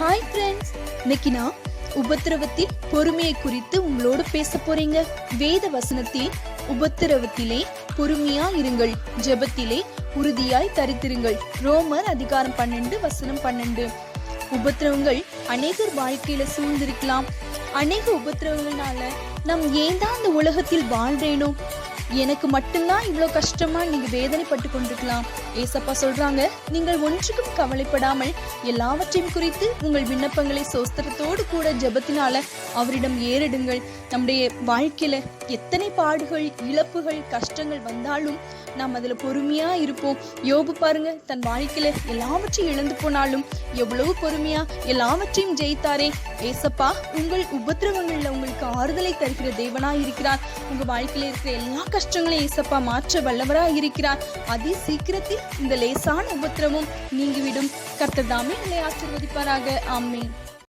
Hi friends இன்னைக்கு நான் உபத்திரவத்தில் பொறுமையை குறித்து உங்களோட பேச போறீங்க. வேத வசனத்தில் உபத்திரவத்திலே பொறுமையா இருங்கள். ஜெபத்திலே உறுதியாய் தரித்திருங்கள். ரோமர் அதிகாரம் பன்னெண்டு வசனம் பன்னெண்டு. உபத்திரவங்கள் அநேகர் வாழ்க்கையில சூழ்ந்திருக்கலாம். அநேக உபத்திரவங்கள்னால நாம் ஏன் தான் இந்த உலகத்தில் வாழ்றேனோ? எனக்கு மட்டும்தான் இவ்வளோ கஷ்டமா நீங்க வேதனைப்பட்டு கொண்டிருக்கலாம். ஏசப்பா சொல்றாங்க நீங்கள் ஒன்றுக்கும் கவலைப்படாமல் எல்லாவற்றையும் குறித்து உங்கள் விண்ணப்பங்களை சோஸ்திரத்தோடு கூட ஜெபத்தினால அவரிடம் ஏறிடுங்கள். நம்முடைய வாழ்க்கையில எத்தனை பாடுகள் இழப்புகள் கஷ்டங்கள் வந்தாலும் நாம் அதுல பொறுமையா இருப்போம். யோபு பாருங்க தன் வாழ்க்கையில எல்லாவற்றையும் இழந்து போனாலும் எவ்வளவு பொறுமையா எல்லாவற்றையும் ஜெயித்தாரே. ஏசப்பா உங்கள் உபத்திரவங்கள்ல உங்களுக்கு ஆறுதலை தருகிற தேவனா இருக்கிறார். உங்க வாழ்க்கையில இருக்கிற எல்லா கஷ்டங்களை ஏசப்பா மாற்ற வல்லவரா இருக்கிறார். அதி சீக்கிரத்தில் இந்த லேசான உபத்திரமும் நீங்கிவிடும். கர்த்தர் தாமே உங்களை ஆசீர்வதிப்பாராக. ஆமேன்.